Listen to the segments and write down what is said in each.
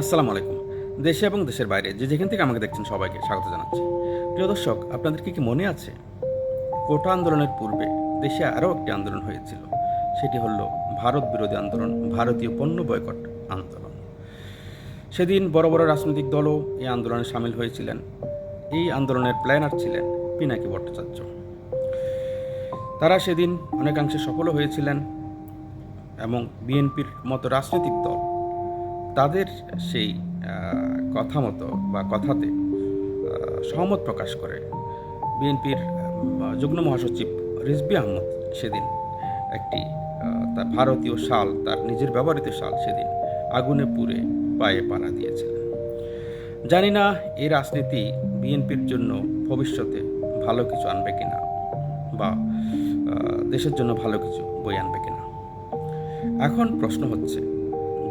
আসসালামু আলাইকুম। দেশে এবং দেশের বাইরে যে যেখান থেকে আমাকে দেখছেন সবাইকে স্বাগত জানাচ্ছি। প্রিয় দর্শক আপনাদেরকে কি মনে আছে? কোটা আন্দোলনের পূর্বে দেশে আরও একটি আন্দোলন হয়েছিল। সেটি হলো ভারত বিরোধী আন্দোলন, ভারতীয় পণ্য বয়কট আন্দোলন। সেদিন বড় বড় রাজনৈতিক দলও এই আন্দোলনে সামিল হয়েছিলেন। এই আন্দোলনের প্ল্যানার ছিলেন পিনাকি ভট্টাচার্য। তারা সেদিন অনেকাংশে সফলও হয়েছিলেন এবং বিএনপির মতো রাজনৈতিক দল তাদের সেই কথা মতো বা কথাতে সহমত প্রকাশ করে বিএনপির যুগ্ম মহাসচিব রিজবি আহমদ সেদিন একটি তার ভারতীয় শাল, তার নিজের ব্যবহৃত শাল সেদিন আগুনে পুড়ে পায়ে পানা দিয়েছিলেন জানি না এই রাজনীতি বিএনপির জন্য ভবিষ্যতে ভালো কিছু আনবে কিনা বা দেশের জন্য ভালো কিছু বই আনবে কিনা। এখন প্রশ্ন হচ্ছে,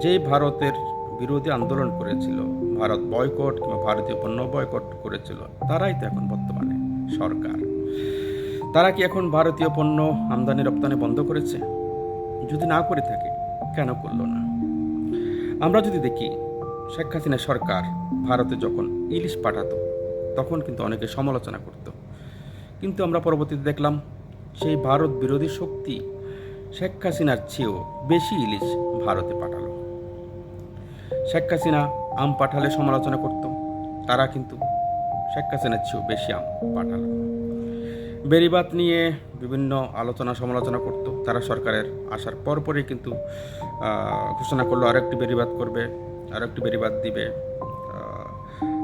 যে ভারতের বিরোধী আন্দোলন করেছিল। ভারত বয়কট কিংবা ভারতীয় পণ্য বয়কট করেছিল। তারাই তো এখন বর্তমানে সরকার। তারা কি এখন ভারতীয় পণ্য আমদানি রপ্তানি বন্ধ করেছে? যদি না করে থাকে, কেন করল না? আমরা যদি দেখি, শেখ হাসিনা সরকার ভারতে যখন ইলিশ পাঠাতো, তখন কিন্তু অনেকে সমালোচনা করত। কিন্তু আমরা পরবর্তীতে দেখলাম, সেই ভারত বিরোধী শক্তি শেখ হাসিনার চেয়েও বেশি ইলিশ ভারতে পাঠালো। শেখ হাসিনা আম পাঠালে সমালোচনা করত। তারা কিন্তু শেখ হাসিনার চেয়েও বেশি আম পাঠাল। বেরিবাত নিয়ে বিভিন্ন আলোচনা সমালোচনা করত। তারা সরকারের আসার পরপরই কিন্তু ঘোষণা করল, আরেকটি বেরিবাদ করবে, আরেকটি বেরিবাদ দিবে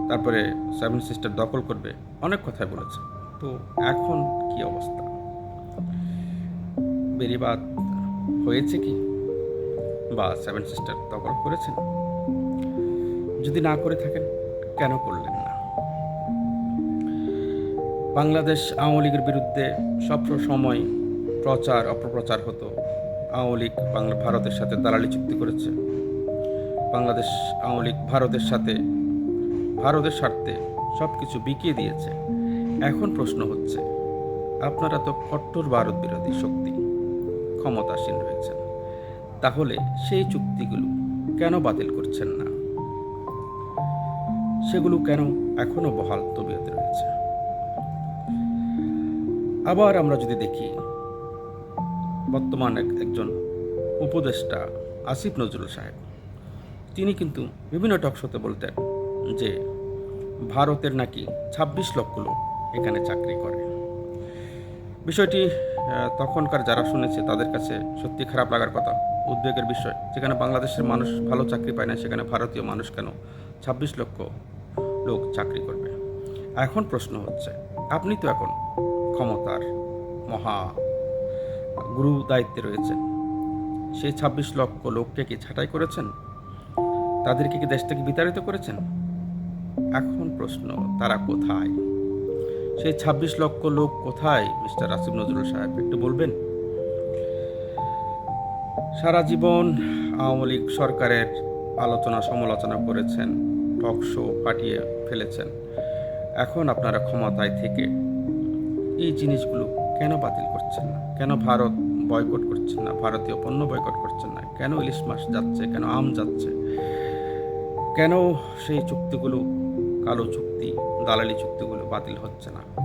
তারপরে সেভেন সিস্টার দখল করবে। অনেক কথাই বলেছে। তো এখন কি অবস্থা? বেরিবাদ হয়েছে কি? বা সেভেন সিস্টার দখল করেছেন? যদি না করে থাকেন, কেন করলেন না? বাংলাদেশ আওয়ামী লীগের বিরুদ্ধে সব সময়, প্রচার, অপপ্রচার হতো। আওয়ামী লীগ বাংলা, ভারতের সাথে দালালি চুক্তি করেছে। বাংলাদেশ আওয়ামী লীগ ভারতের সাথে, ভারতের স্বার্থে সব কিছু বিকিয়ে দিয়েছে। এখন প্রশ্ন হচ্ছে, আপনারা তো কট্টর ভারত বিরোধী শক্তি, ক্ষমতাসীন রয়েছেন। তাহলে সেই চুক্তিগুলো কেন বাতিল করছেন না? সেগুলো কেন এখনও বহাল তবিয়তে রয়েছে? আবার আমরা যদি দেখি, বর্তমান এক- একজন উপদেষ্টা আসিফ নজরুল সাহেব, তিনি কিন্তু বিভিন্ন টকশোতে বলতেন যে ভারতের নাকি ছাব্বিশ লক্ষ লোক এখানে চাকরি করে। বিষয়টি তখনকার যারা শুনেছে তাদের কাছে সত্যি খারাপ লাগার কথা। উদ্বেগের বিষয়, যেখানে বাংলাদেশের মানুষ ভালো চাকরি পায় না, সেখানে ভারতীয় মানুষ কেন ছাব্বিশ লক্ষ লোক চাকরি করবে। এখন প্রশ্ন হচ্ছে, আপনি তো এখন ক্ষমতার মহা গুরু দায়িত্বে রয়েছেন। সেই ছাব্বিশ লক্ষ লোককে কি ছাঁটাই করেছেন? তাদেরকে কি দেশ থেকে বিতাড়িত করেছেন? এখন প্রশ্ন, তারা কোথায়? সেই ছাব্বিশ লক্ষ লোক কোথায়? মিস্টার আসিফ নজরুল সাহেব, একটু বলবেন? সারা জীবন আওয়ামী লীগ সরকারের আলোচনা সমালোচনা করেছেন। টক শো পাঠিয়ে ফেলেছেন। এখন আপনারা ক্ষমতায় থেকে এই জিনিসগুলো কেন বাতিল করছেন না? কেন ভারত বয়কট করছেন না? ভারতীয় পণ্য বয়কট করছেন না? কেন ইলিশ মাছ যাচ্ছে? কেন আম যাচ্ছে? কেন সেই চুক্তিগুলো, কালো চুক্তি, দালালি চুক্তিগুলো বাতিল হচ্ছে না?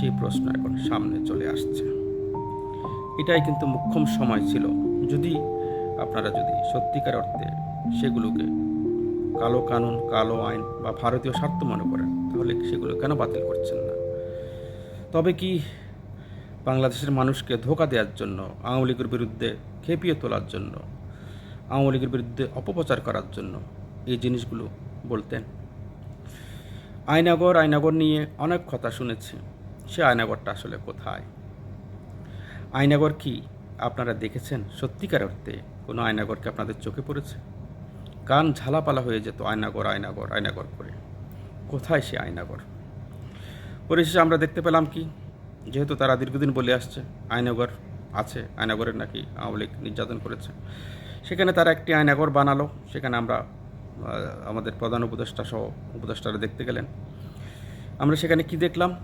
সেই প্রশ্ন এখন সামনে চলে আসছে। এটাই কিন্তু মুখ্যম সময় ছিল। যদি আপনারা যদি সত্যিকার অর্থে সেগুলোকে কালো কানুন, কালো আইন বা ভারতীয় স্বার্থ মনে করেন, তাহলে সেগুলো কেন বাতিল করছেন না? তবে কি বাংলাদেশের মানুষকে ধোকা দেওয়ার জন্য, আওয়ামী লীগের বিরুদ্ধে খেপিয়ে তোলার জন্য, আওয়ামী লীগের বিরুদ্ধে অপপ্রচার করার জন্য এই জিনিসগুলো বলতেন? আয়নাগর আয়নাগর নিয়ে অনেক কথা শুনেছি। সে আয়নাগরটা আসলে কোথায়? আয়নাগর কি আপনারা দেখেছেন? সত্যিকার অর্থে কোনো আয়নাগরকে আপনাদের চোখে পড়েছে? কান ঝালাপালা হয়ে যেত, আয়নাগর আয়নাগর আয়নাগর করে। কোথায় সে আয়নাগর? পরিশেষে আমরা দেখতে পেলাম কি? যেহেতু তারা দীর্ঘদিন বলে আসছে, আয়নাগর আছে, আয়নাগরের নাকি আওয়ামী লীগ নির্যাতন করেছে। সেখানে তারা একটি আয়নাগর বানালো, সেখানে আমরা আমাদের প্রধান উপদেষ্টা সহ উপদেষ্টারা দেখতে গেলেন। আমরা সেখানে কি দেখলাম?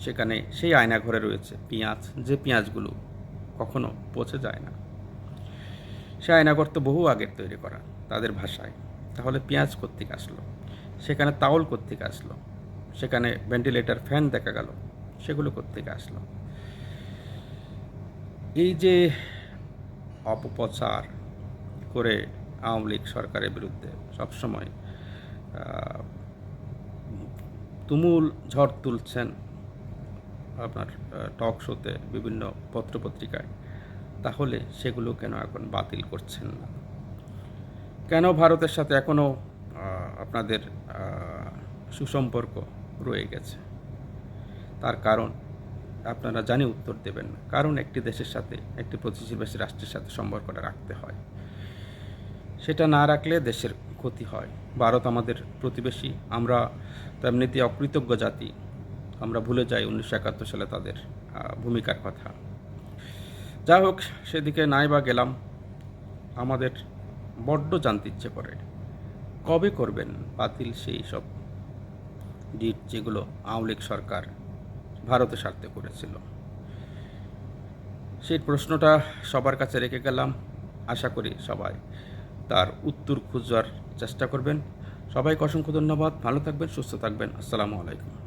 সেখানে সেই আয়নাঘরে রয়েছে পেঁয়াজ। যে পেঁয়াজগুলো কখনো পচে যায় না। সে আয়নাঘর তো বহু আগের তৈরি করা, তাদের ভাষায়। তাহলে পেঁয়াজ কোত্থেকে আসলো? সেখানে তাওল কোত্থেকে আসলো? সেখানে ভেন্টিলেটর ফ্যান দেখা গেল, সেগুলো কোত্থেকে আসলো? এই যে অপপ্রচার করে আওয়ামী লীগ সরকারের বিরুদ্ধে সবসময় তুমুল ঝড় তুলছেন আপনার টক শোতে বিভিন্ন পত্রপত্রিকায় তাহলে সেগুলো কেন এখন বাতিল করছেন না? কেন ভারতের সাথে এখনও আপনাদের সুসম্পর্ক রয়ে গেছে? তার কারণ আপনারা জানি উত্তর দেবেন না। কারণ একটি দেশের সাথে, একটি প্রতিবেশী রাষ্ট্রের সাথে সম্পর্কটা রাখতে হয়। সেটা না রাখলে দেশের ক্ষতি হয়। ভারত আমাদের প্রতিবেশী। আমরা তেমনিতে অকৃতজ্ঞ জাতি। আমরা ভুলে যাই উনিশশো একাত্তর সালে তাদের ভূমিকার কথা। যা হোক, সেদিকে নাই বা গেলাম। আমাদের বড্ড জানতে ইচ্ছে করে। কবে করবেন বাতিল সেই সব ডিট যেগুলো আওয়ামী সরকার ভারতে স্বার্থে করেছিল? সেই প্রশ্নটা সবার কাছে রেখে গেলাম। আশা করি সবাই তার উত্তর খুঁজার চেষ্টা করবেন। সবাইকে অসংখ্য ধন্যবাদ। ভালো থাকবেন, সুস্থ থাকবেন। আসসালামু আলাইকুম।